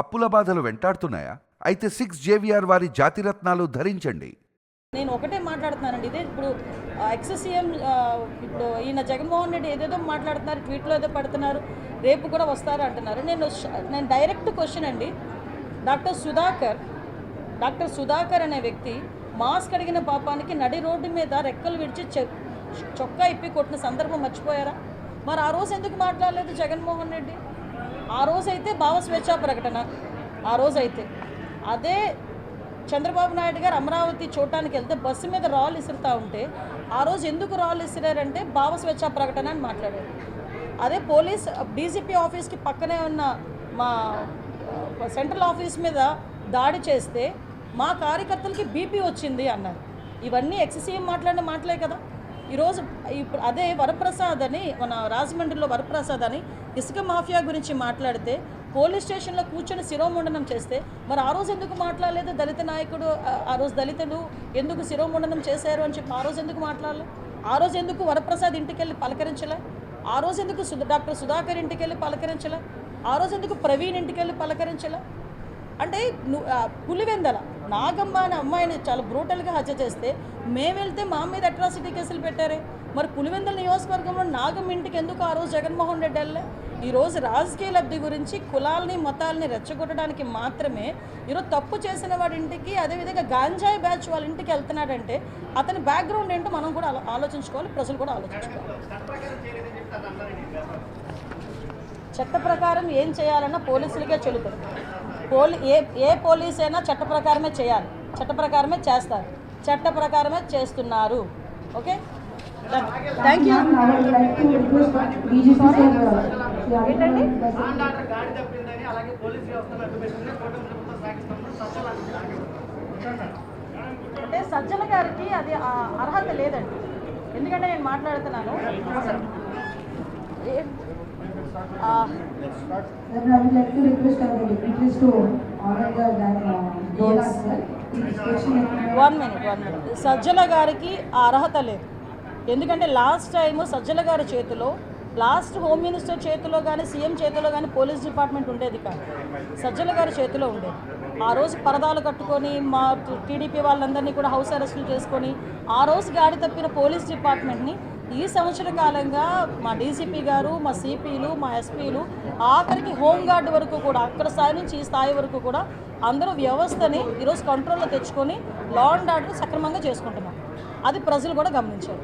అప్పుల బాధలు వెంటాడుతున్నాయా? అయితే సిక్స్ జేవిఆర్ వారి జాతిరత్నాలు ధరించండి. నేను ఒకటే మాట్లాడుతున్నానండి. ఇదే ఇప్పుడు ఎక్స్ సీఎం ఇప్పుడు ఈయన జగన్మోహన్ రెడ్డి ఏదేదో మాట్లాడుతున్నారు ట్వీట్లో ఏదో పడుతున్నారు రేపు కూడా వస్తారు అంటున్నారు. నేను నేను డైరెక్ట్ క్వశ్చన్ అండి. డాక్టర్ సుధాకర్ డాక్టర్ సుధాకర్ అనే వ్యక్తి మాస్క్ అడిగిన పాపానికి నడి రోడ్డు మీద రెక్కలు విడిచి చె- చొక్కా ఇప్పి కొట్టిన సందర్భం మర్చిపోయారా? మరి ఆ రోజు ఎందుకు మాట్లాడలేదు జగన్మోహన్ రెడ్డి? ఆ రోజైతే భావ స్వేచ్ఛా ప్రకటన. ఆ రోజైతే. అదే చంద్రబాబు నాయుడు గారు అమరావతి చూడటానికి వెళ్తే బస్సు మీద రాళ్ళు ఇసురుతా ఉంటే ఆ రోజు ఎందుకు రాళ్ళు ఇసిరారంటే భావ స్వేచ్ఛా ప్రకటన అని మాట్లాడారు. అదే పోలీస్ డీజీపీ ఆఫీస్కి పక్కనే ఉన్న మా సెంట్రల్ ఆఫీస్ మీద దాడి చేస్తే మా కార్యకర్తలకి బీపీ వచ్చింది అన్నారు. ఇవన్నీ ఎక్ససీఎం మాట్లాడిన మాటలే కదా. ఈరోజు ఇప్పుడు అదే వరప్రసాద్ అని మన రాజమండ్రిలో వరప్రసాద్ అని ఇసుక మాఫియా గురించి మాట్లాడితే పోలీస్ స్టేషన్లో కూర్చొని శిరోముండనం చేస్తే మరి ఆ రోజు ఎందుకు మాట్లాడలేదు దళిత నాయకుడు? ఆ- రోజు దళితులు ఎందుకు శిరోముండనం చేశారు అని చెప్పి ఆ రోజు ఎందుకు మాట్లాడలే? ఆ రోజు ఎందుకు వరప్రసాద్ ఇంటికి వెళ్ళి పలకరించలే? ఆ రోజు ఎందుకు డాక్టర్ సుధాకర్ ఇంటికి వెళ్ళి పలకరించలే? ఆ రోజు ఎందుకు ప్రవీణ్ ఇంటికి వెళ్ళి పలకరించలే? అంటే పులివెందల. నాగమ్మ అనే అమ్మాయిని చాలా బ్రూటల్గా హత్య చేస్తే మేము వెళ్తే మా మీద అట్రాసిటీ కేసులు పెట్టారే. మరి పులివెందల నియోజకవర్గంలో నాగం ఇంటికి ఎందుకు ఆ రోజు జగన్మోహన్ రెడ్డి వెళ్ళే ఈరోజు రాజకీయ లబ్ధి గురించి కులాలని మతాలని రెచ్చగొట్టడానికి మాత్రమే ఈరోజు తప్పు చేసిన వాడి ఇంటికి అదేవిధంగా గాంజాయి బ్యాచ్ వాళ్ళ ఇంటికి వెళ్తున్నాడంటే అతని బ్యాక్గ్రౌండ్ ఏంటో మనం కూడా ఆలో- ఆలోచించుకోవాలి ప్రజలు కూడా ఆలోచించుకోవాలి. చట్ట ప్రకారం ఏం చేయాలన్నా పోలీసులకే చెల్లుతుంది. పోలీ ఏ ఏ పోలీస్ అయినా చట్ట ప్రకారమే చేయాలి. చట్ట ప్రకారమే చేస్తారు. చట్ట ప్రకారమే చేస్తున్నారు. ఓకే? థ్యాంక్ యూ ఏంటండి? అంటే సజ్జల గారికి అది అర్హత లేదండి. ఎందుకంటే నేను మాట్లాడుతున్నాను. ఏ- ఆ, I would like to request our dignitaries to honor the uh, donors. This one minute one minute Sajjala గారికి అర్హత లేదు ఎందుకంటే లాస్ట్ టైం సజ్జల గారి చేతిలో లాస్ట్ హోమ్ మినిస్టర్ చేతిలో కానీ సీఎం చేతిలో కానీ పోలీస్ డిపార్ట్మెంట్ ఉండేది కాదు. సజ్జల గారి చేతిలో ఉండేది. ఆ రోజు పరదాలు కట్టుకొని మా టీడీపీ వాళ్ళందరినీ కూడా హౌస్ అరెస్టులు చేసుకొని ఆ రోజు గాడి తప్పిన పోలీస్ డిపార్ట్మెంట్ని ఈ సంవత్సర కాలంగా మా డీసీపీ గారు మా సిపిలు మా ఎస్పీలు ఆఖరికి హోంగార్డ్ వరకు కూడా అక్కడ స్థాయి నుంచి ఈ స్థాయి వరకు కూడా అందరూ వ్యవస్థని ఈరోజు కంట్రోల్లో తెచ్చుకొని లా అండ్ ఆర్డర్ సక్రమంగా చేసుకుంటున్నాం. అది ప్రజలు కూడా గమనించారు.